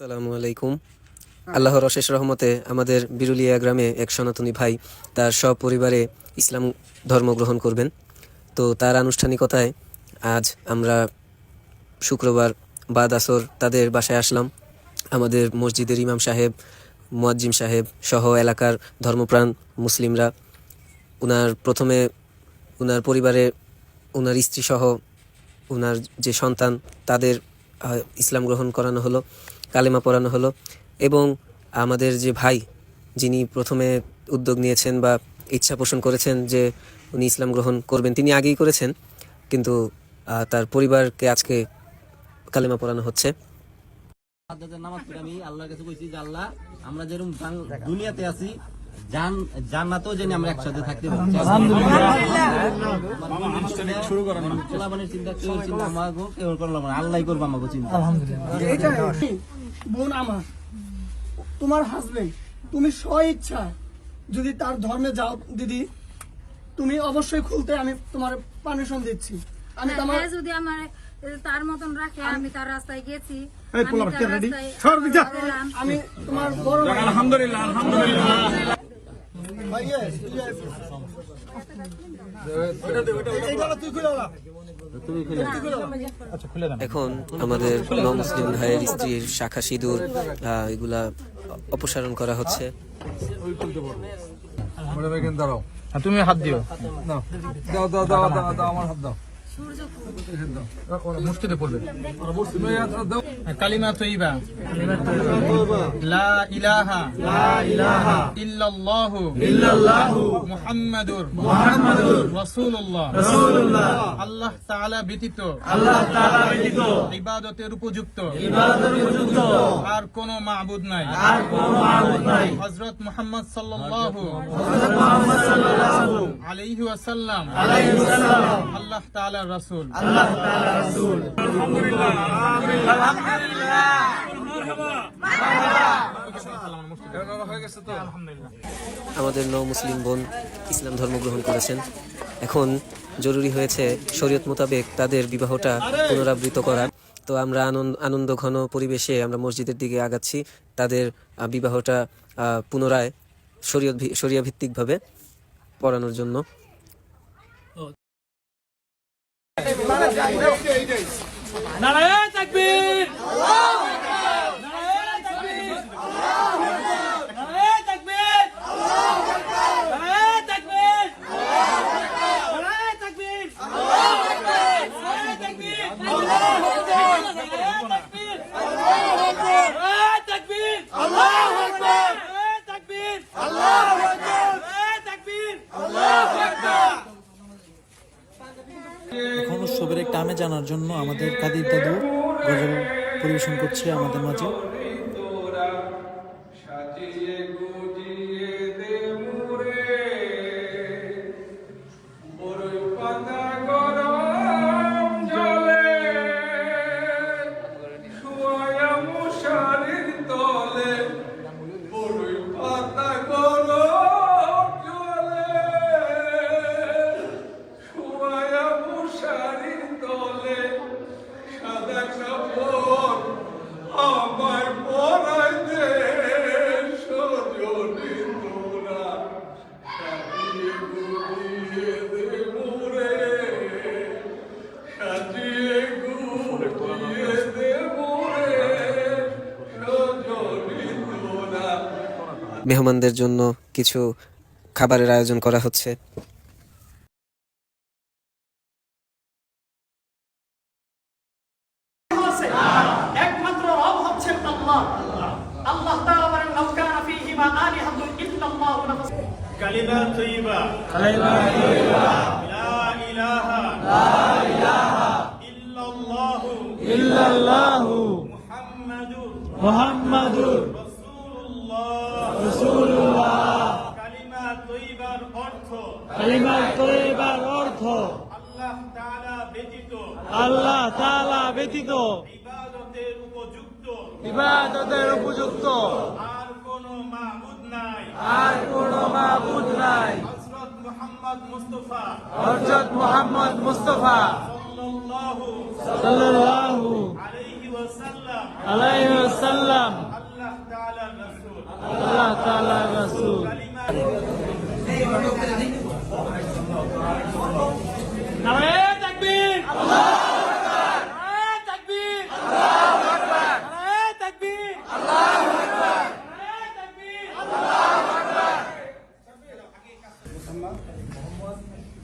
আসসালামু আলাইকুম। আল্লাহর অশেষ রহমতে আমাদের বিরুলিয়া গ্রামে এক সনাতনী ভাই তার সপরিবারে ইসলাম ধর্ম গ্রহণ করবেন। তো তার আনুষ্ঠানিকতায় আজ আমরা শুক্রবার বাদ আসর তাদের বাসায় আসলাম। আমাদের মসজিদের ইমাম সাহেব, মুয়াজ্জিম সাহেব সহ এলাকার ধর্মপ্রাণ মুসলিমরা, উনার প্রথমে উনার পরিবারে উনার স্ত্রী সহ উনার যে সন্তান তাদের ইসলাম গ্রহণ করানো হলো। কালেমা পড়ানো হলো এবং আমাদের যে ভাই যিনি প্রথমে উদ্যোগ নিয়েছেন বা ইচ্ছা পোষণ করেছেন যে উনি ইসলাম গ্রহণ করবেন তিনি আগেই করেছেন কিন্তু তার পরিবারকে আজকে কালেমা পড়ানো হচ্ছে। নামাজ আমি আল্লাহর কাছে কইছি যে আল্লাহ আমরা যেরকম দুনিয়াতে আছি জান জান্নাতেও জানি আমরা একসাথে থাকতে পারি। শুরু চিন্তা কেউ চিন্তা আমাকে কেউ করলাম আল্লাহ করব আমাকে চিন্তা। বোন আমার তোমার হাজবেন্ড তুমি স্ব ইচ্ছা যদি তার ধর্মে যাও দিদি তুমি অবশ্যই খুলতে আমি তোমার পারমিশন দিচ্ছি। আমি তোমার হ্যাঁ, যদি আমার তার মতন রাখে আমি তার রাস্তায় গেছি। আমি তোমার বড় ভাই। আলহামদুলিল্লাহ আলহামদুলিল্লাহ। ভাই, তুই খুলে ওলা। এখন আমাদের নন মুসলিম ভাইয়ের স্ত্রীর শাখা সিঁদুর আহ, এগুলা অপসারণ করা হচ্ছে। তুমি হাত দাও দাও দাও দাও দাও আমার হাত দাও। আল্লাহ তাআলা ব্যতীত তাআলা ইবাদতের উপযুক্ত উপযুক্ত আর কোন মাবুদ নাই আর কোন মাবুদ হযরত মুহাম্মদ মুহাম্মদ আল্লাহ তাআলার রাসূল। আল্লাহ তাআলার রাসূল। এবার হয়ে আমাদের নৌ মুসলিম বোন ইসলাম ধর্ম গ্রহণ করেছেন। এখন জরুরি হয়েছে শরীয়ত মোতাবেক তাদের বিবাহটা পুনরাবৃত করা। তো আমরা আনন্দ আনন্দ ঘন পরিবেশে আমরা মসজিদের দিকে আগাচ্ছি। তাদের বিবাহটা পুনরায় শরীয়ত ভি- শরিয়া ভিত্তিকভাবে পড়ানোর জন্য। এখন উৎসবের একটা আমেজ আনার জন্য আমাদের কাদির দাদু গজল পরিবেশন করছে আমাদের মাঝে। মেহমানদের জন্য কিছু খাবারের আয়োজন করা হচ্ছে। কালিমা কালিমা তয়্যিবার অর্থ। কালিমা তৈবার অর্থ। আল্লাহ তাআলা ব্যতীত। আল্লাহ তাআলা ব্যতীত। ইবাদতের উপযুক্ত। ইবাদতের উপযুক্ত। আর কোনো মাবুদ নাই। আর কোন মাবুদ নাই। হযরত মুহাম্মদ মুস্তাফা। হযরত মুহাম্মদ মুস্তাফা। সাল্লাল্লাহু সাল্লাল্লাহু আলাইহি ওয়াসাল্লাম। আলাইহি ওয়াসাল্লাম। আল্লাহ তাআলা রাসূল। নারে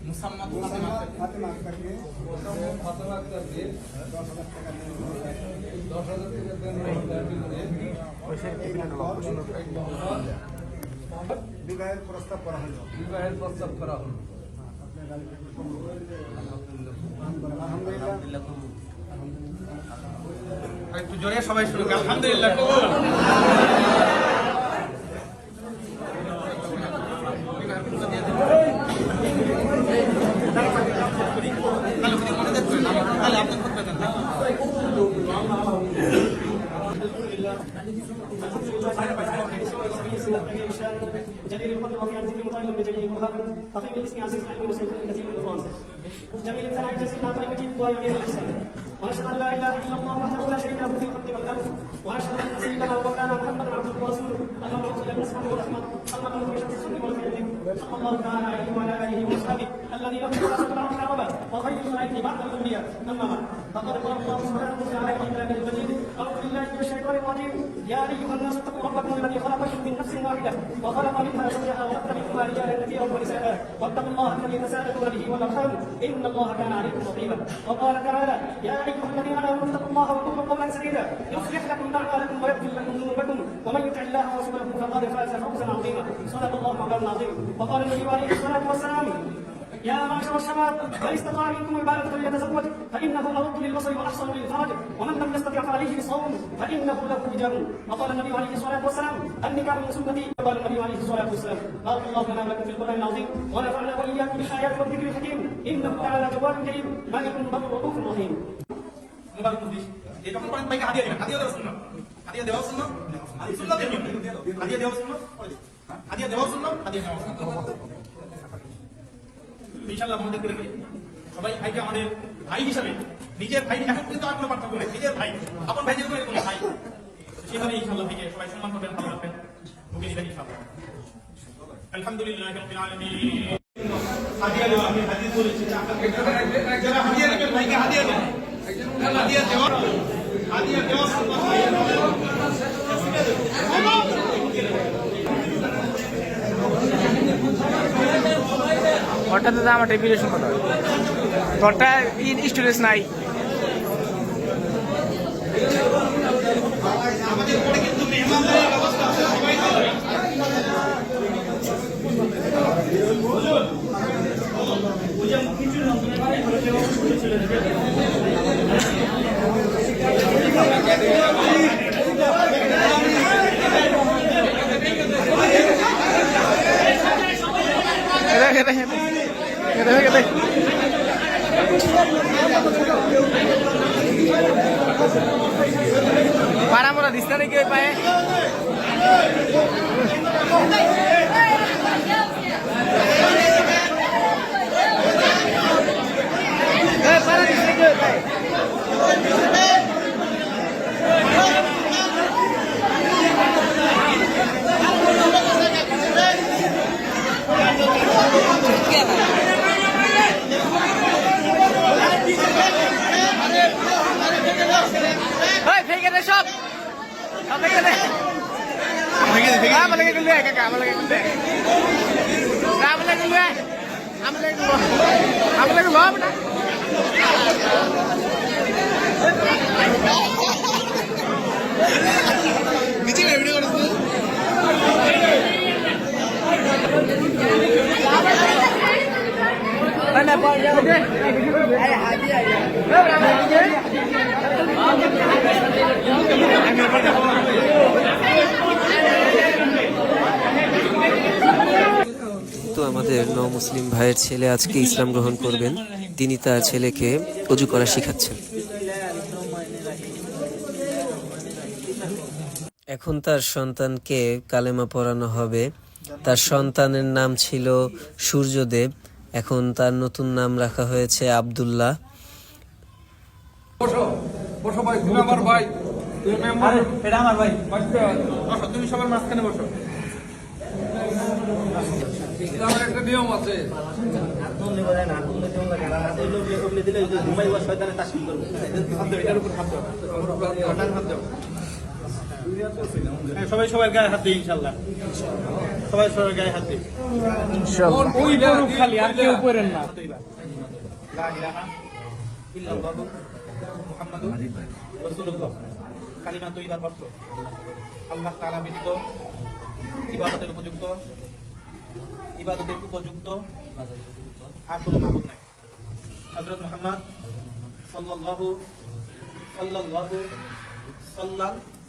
মুসাম্মদ মুসাম্মদ বিবাহের প্রস্তাব করা হলো। বিবাহের প্রস্তাব করা হলো। আলহামদুলিল্লাহ। একটু জোরে সবাই শুরু করুন। আলহামদুলিল্লাহ جميل الثناء جزيل العطاء المجيد الدعاء غير الاحسان ونشهد ان لا اله الا الله وحده لا شريك له في الخلق والامر ونشهد ان سيدنا ومولانا محمدا عبده ورسوله اللهم صل على سيدنا ورحمه اللهم في شر السر والخير صلى الله تعالى عليه وعلى اله واصحابه الذي له خلاصه العرش العربه وخير صلاته بعد الانبياء اما بعد فقد قال الله سبحانه وتعالى في كتابه المجيد اعوذ بالله من الشيطان الرجيم يا ايها الناس اتقوا ربكم الذي خلقكم من نفس واحده وخلق منها زوجها وخلق منهما رجالا واتقوا الله الذي تساءلون به والأرحام. إن الله كان عليكم رقيبا. وقال تعالى يا أيها الذين آمنوا اتقوا الله وقولوا قولا سديدا. يصلح لكم أعمالكم ويغفر لكم ذنوبكم. ومن يطع الله ورسوله فقد فاز فوزا عظيما. صدق الله مولانا العظيم. وقال النبي عليه الصلاة والسلام يا معشر الشباب من استطاع منكم الباءة فليتزوج فإنه أغض للبصر وأحسن للفرج ومن لم يستطع فعليه بالصوم فإنه له وجاء وقال النبي عليه الصلاة والسلام النكاح من سنتي وقال النبي عليه الصلاة والسلام بارك الله لنا ولكم في القرآن العظيم ونفعنا وإياكم بالآيات والذكر الحكيم إنه تعالى جواد كريم مالك بر رؤوف رحيم মুবারক উদ্দিস এই যখন করেন ভাইকে হাদিয়া দিবেন হাদিয়া দেওয়া শুননা হাদিয়া দেওয়া শুননা শুননা দেবেন হাদিয়া দেওয়া শুননা হাদিয়া দেওয়া শুননা হাদিয়া দেওয়া শুননা ইনশাআল্লাহ আমাদের করে সবাই ভাইকে আমাদের ভাই হিসাবে নিজের ভাই এখন কিন্তু আর কোনো পার্থক্য নেই নিজের ভাই, আপন ভাই যেরকম এরকম ভাই, সেভাবে ইনশাআল্লাহ ভাইকে সবাই সম্মান করবেন, ভালো রাখবেন বুকে নিবেন ইনশাআল্লাহ। আলহামদুলিল্লাহ ঘরটাতে তো আমার টেবিলেশন কত ঘরটা স্টোরেজ নাই। কিন্তু দিস না নাকি ওই পায়ে। এই, পাড়া দিস নাকি ওই পায়ে ওই ফেকে দে সব সব তো আমাদের ন মুসলিম ভাইয়ের ছেলে আজকে ইসলাম গ্রহণ করবেন। তিনি তার ছেলেকে অজু করা শিখাচ্ছেন। এখন তার সন্তানকে কালেমা পড়ানো হবে। তার সন্তানের নাম ছিল সূর্যদেব। এখন তার নতুন নাম রাখা হয়েছে আব্দুল্লাহ বসো সবাই সবার গায়ে হাত দিই ইনশাল্লাহ। সবাই সবার গায়ে হাত দিই। ওই করুক খালি আর কেউ না লা ইলাহা ইল্লাল্লাহু মুহাম্মাদুর রাসূলুল্লাহ কালিমা তৈবার আল্লাহ তাআলা ব্যতীত ইবাদতের উপযুক্ত ইবাদতের উপযুক্ত আর কোনো মাবুদ নাই হযরত মুহাম্মদ সাল্লাল্লাহু সাল্লাল্লাহু সাল্লাল্লাহু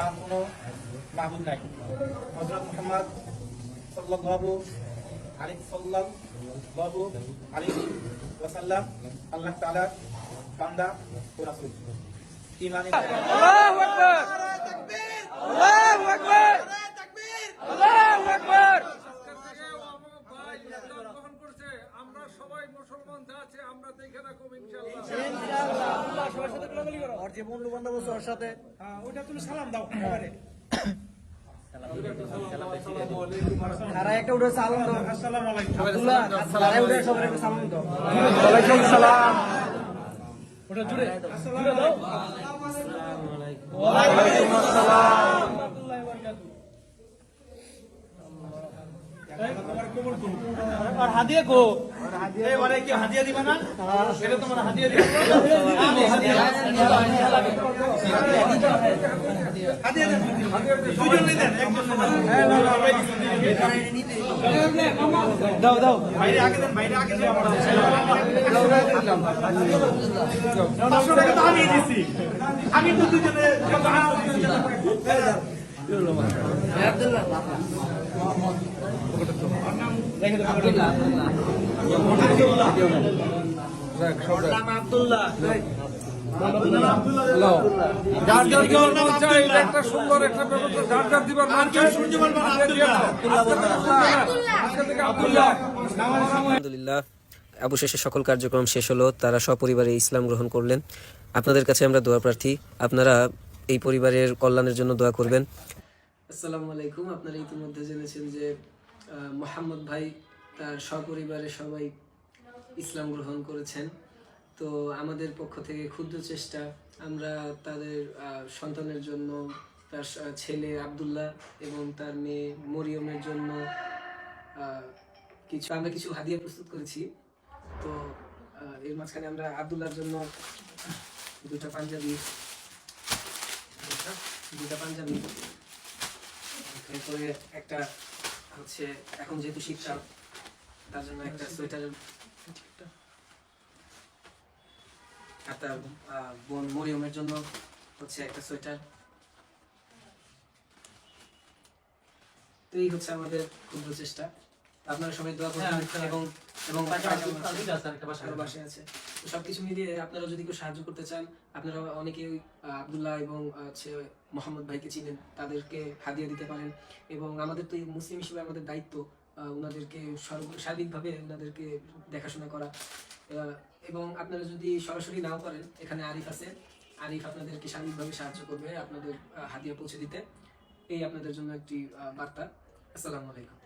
আর কোনো মাহবুদ নাই। হযরত মুহাম্মদ সাল্লাল্লাহু আলাইহি সাল্লাল্লাহু আলাইহি ওয়াসাল্লাম আল্লাহ তাআলা বান্দা ও রাসূল। ঈমান আল্লাহু আকবার। আল্লাহু আকবার। আল্লাহু আকবার। ভাই ইসলাম গ্রহণ করছে। আমরা সবাই মুসলমান যা আছে আমরা দেখে রাখব ইনশাআল্লাহ। ওর যে বন্ধু বান্ধব আছে ওর সাথে। হ্যাঁ ওটা তুমি সালাম দাও এবারে। একটা উঠে সালাম দাও। আসসালামু আলাইকুম। উঠে সবার সালাম দাও। ওয়ালাইকুম সালাম। ওটা জুড়ে জুড়ে দাও ওয়ালাইকুম আসসালাম। আর হাদিয়া কো। এই ওরে কি হাদিয়া দিবা না? এটা তোমার হাদিয়া দিবা। হাদিয়া হাদিয়া দেন। দুজন দেন একজন না না ভাই দাও দাও। বাইরে আগে দেন বাইরে আগে দেন। পাঁচশো টাকা তো আমি দিছি। আমি তো দুজনে অবশেষে সকল কার্যক্রম শেষ হলো, তারা সপরিবারে ইসলাম গ্রহণ করলেন। আপনাদের কাছে আমরা দোয়া প্রার্থী, আপনারা এই পরিবারের কল্যাণের জন্য দোয়া করবেন। আসসালামু আলাইকুম। আপনারা ইতিমধ্যে জেনেছেন যে মোহাম্মদ ভাই তার সপরিবারে সবাই ইসলাম গ্রহণ করেছেন। তো আমাদের পক্ষ থেকে ক্ষুদ্র চেষ্টা, আমরা তাদের সন্তানের জন্য, তার ছেলে আব্দুল্লাহ এবং তার মেয়ে মরিয়মের জন্য কিছু, আমরা কিছু হাদিয়া প্রস্তুত করেছি। তো এর মাঝখানে আমরা আব্দুল্লাহর জন্য দুটা পাঞ্জাবি দুটা পাঞ্জাবি। একটা হচ্ছে, এখন যেহেতু শীতকাল তার জন্য একটা সোয়েটারের আর তার বোন মরিয়মের জন্য হচ্ছে একটা সোয়েটার। তো এই হচ্ছে আমাদের ক্ষুদ্র চেষ্টা। আপনারা সবাই দোয়া করবেন এবং এবং বাসায় আছে। তো সবকিছু মিলিয়ে আপনারা যদি কেউ সাহায্য করতে চান আপনারা অনেকে আবদুল্লাহ এবং হচ্ছে মোহাম্মদ ভাইকে চিনেন। তাদেরকে হাদিয়া দিতে পারেন। এবং আমাদের তো এই মুসলিম হিসেবে আমাদের দায়িত্ব ওনাদেরকে সর্ব- সার্বিকভাবে ওনাদেরকে দেখাশোনা করা। এবং আপনারা যদি সরাসরি নাও করেন এখানে আরিফ আছে। আরিফ আপনাদেরকে সার্বিকভাবে সাহায্য করবে আপনাদের হাতিয়া পৌঁছে দিতে। এই আপনাদের জন্য একটি বার্তা। আসসালামু আলাইকুম।